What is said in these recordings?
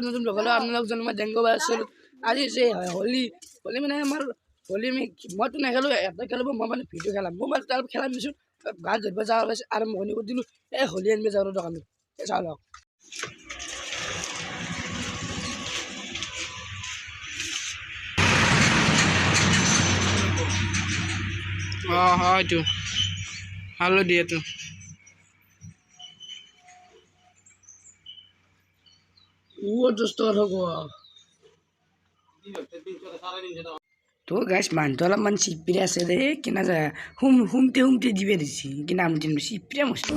নতুন ব্লগ হলো আপোনালোক জন্ম জেংগ আছিলোঁ আজি যে হয় হোলী। হোলী মানে আমাৰ হোলী আমি মইতো নেখেলোঁ এটা খেলিব, মই মানে ভিডিঅ' খেলাম। মই মানে তাৰ খেলাম দিছোঁ গাত ধৰিব যাওঁ আৰম্ভ কৰি দিলোঁ এই হোলী আনিব যাওঁ এই চাওঁ লওক অঁ হয়তো ভালো দিয়েতো ও দুষ্ট হ'ব তো গাছ মানুহটো অলপমান চিপিৰে আছে দেই কিনা যায়। হুম হুমতে হুমতে দিবে দিছি কিনা আমি চিপিৰে মস্তি।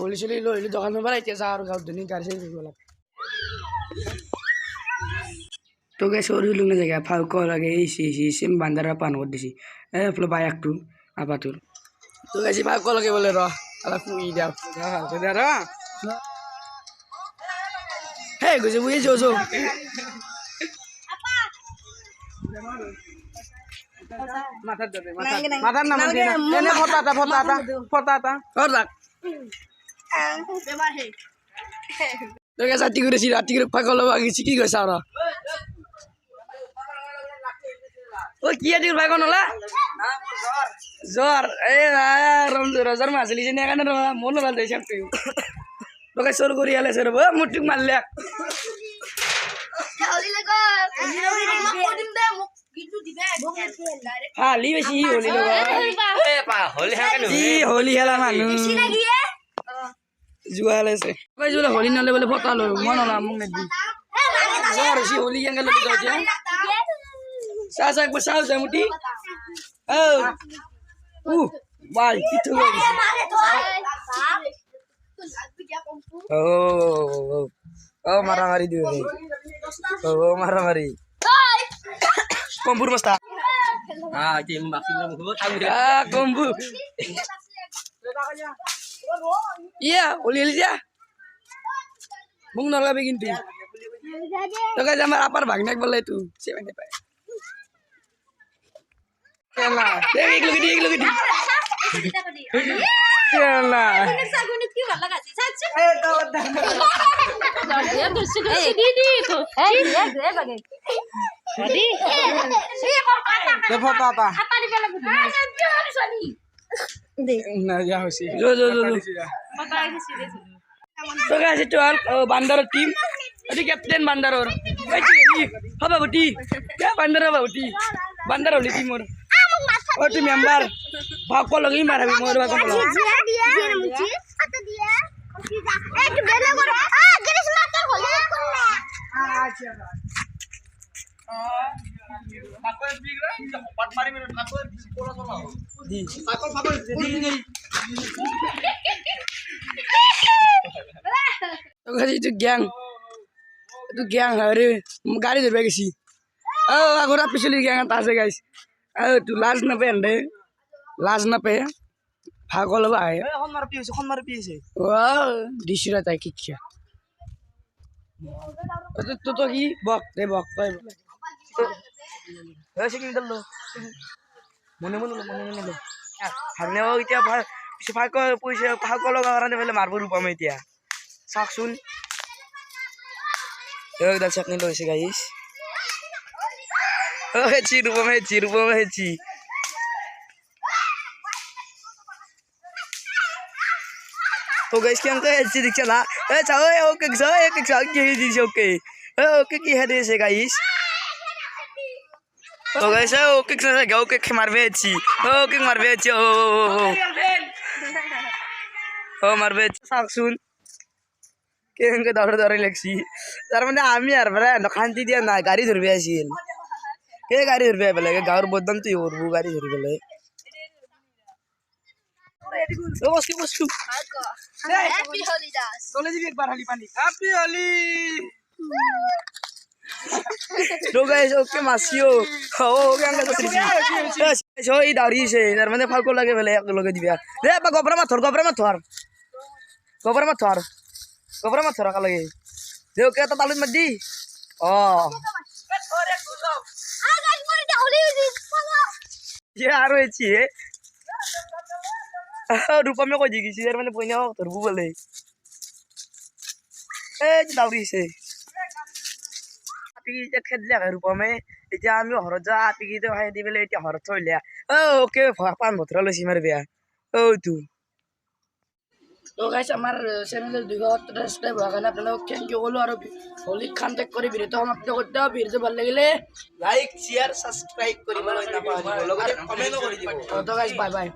হোলী চলি লৈ আহিলোঁ দোকানৰ পৰা এতিয়া যাওঁ আৰু গাঁৱত ধুনীয়া গাড়ী চাড়ী ধৰিব অলপ তো গাছ সৰু লোক জেগা ফাউক লাগে এসি এসি সেম বান্দারা পান করে দিছি। এ ফুলো বাই একটু আপাতুর তো গাছি ফাউক লাগে বলে র। অলপ ফুই দাও র। হে গুছে বুঝে চো চো মাথার দাদে মাথার নাম এনে ফটাটা ফটাটা ফটাটা কর রাখ তো গাছ রাতি করেছি রাতি করে ফাঁক লবা গেছি কি কইছ আর? ও কি আছে ভাই কোন হলা? জ্বর। এ রমজ রজার মাছলি যে নেগানে র মন ভালো দেই সব তুই তোকে সর করি আলে সর ও মুটুক মারলে। হালি বেশি হলি হলি খেলা মানুহ। জুয়া লেছে কই জুলে হলি নলে বলে ফটা লো মন না মুখ নেদি জ্বর সি হলি গেঙ্গে লবি যাচ্ছে সা সা একবার সাউ যায় মুটি ও উ ভাই কিথু হয়ে গেছে ও ও ও মারামারি দিও রে ও ও মারামারি কম্পুর মস্তা Ah, tim baksin mo ko tahu dia. Ah, kombu. Iya, ulil aja. Ya. Bung nol lagi gini. Tuh sama lapar bang, naik bola itu. Siapa nih pak? Siapa? Dewi, lu gede, lu gede. Siapa? Jadi, siapa papa? Apa di dalam? Ah, nanti harus Tuh guys, itu al oh, bandar tim. Tadi kapten bandar or. Eh, ini apa boti? Ya bandar apa boti? Bandar oli timur. Itu gang. itu gang আরে গাড়ি ধরবে গেছি। ও আগরা পিছলি gang আছে guys. ও তুই লাজ না pen রে। লাজ না পে ভাগল ভাই। দিশরা তাই কি কি তো তো কি? বক রে বক তাই মনে মনে মনে মনে লো হারনে ও এতিয়া ভালো পিছে ফাক পইচা ফাক লগা কাৰণে বোলে মারব রূপম এতিয়া চাকচোন একদম চাকনি লৈছে গাইছ ও হেচি রূপম হেচি রূপম হেচি তো গাইছ কে দিছে না? এ চাও ওকে, চাও, এক, চাও, কি দিছে ওকে? ওকে কি হে দিছে গাইছ তো গাইছ ওকে কে ওকে কে মারবে হেচি ওকে মারবে হেচি ও ও ও ও মারবে চাকচোন কেনেকে দৌড়ে দৌড়ে লাগছি। তার মানে আমি আর বেড়া শান্তি দিয়া নাই গাড়ি ধরবে আসিল কে গাড়ি ধরবে বেলে গাঁৱৰ বদনাম তুই করব গাড়ি ধরি বেলে বসু বসু. চলে যাবি একবার হালি পানি। হ্যাপি হোলি তো গাইস ওকে মাসিও ও ওকে আঙ্গা তো সে ওই দাঁড়ি সে তার মানে ফালকো লাগে বলে এক লগে দিবা রে বা গোবরা মাথর গোবরা মাথর গোবরা মাথর গোবরা মাথর কা লাগে দে ওকে তো তালুন মাদি ও Ah, guys, what is the holidays? ये আর হয়েছি রূপমে কই দি গেছি তার মানে পয়না ধরবো বলে এ আপি যে খেদলে রূপমে এতিয়া আমি যা আপি কি দি পেলাই এতিয়া হৰত থৈলে ও ওকে পান ভতৰা লৈছি মাৰ বেয়া। ও তু তো গাইছ আমাৰ চেনেলৰ দুশ সত্তৰ সাবস্ক্ৰাইব হোৱাৰ কাৰণে আপোনালোকক থেংক ইউ ক'লোঁ আৰু হোলীক খান্তেক কৰি বিৰত সমাপ্ত কৰিতে ভিডিঅ'টো ভালো লাগিলে। লাইক কমেণ্টো কৰি দিব। তো গাইছ বাই বাই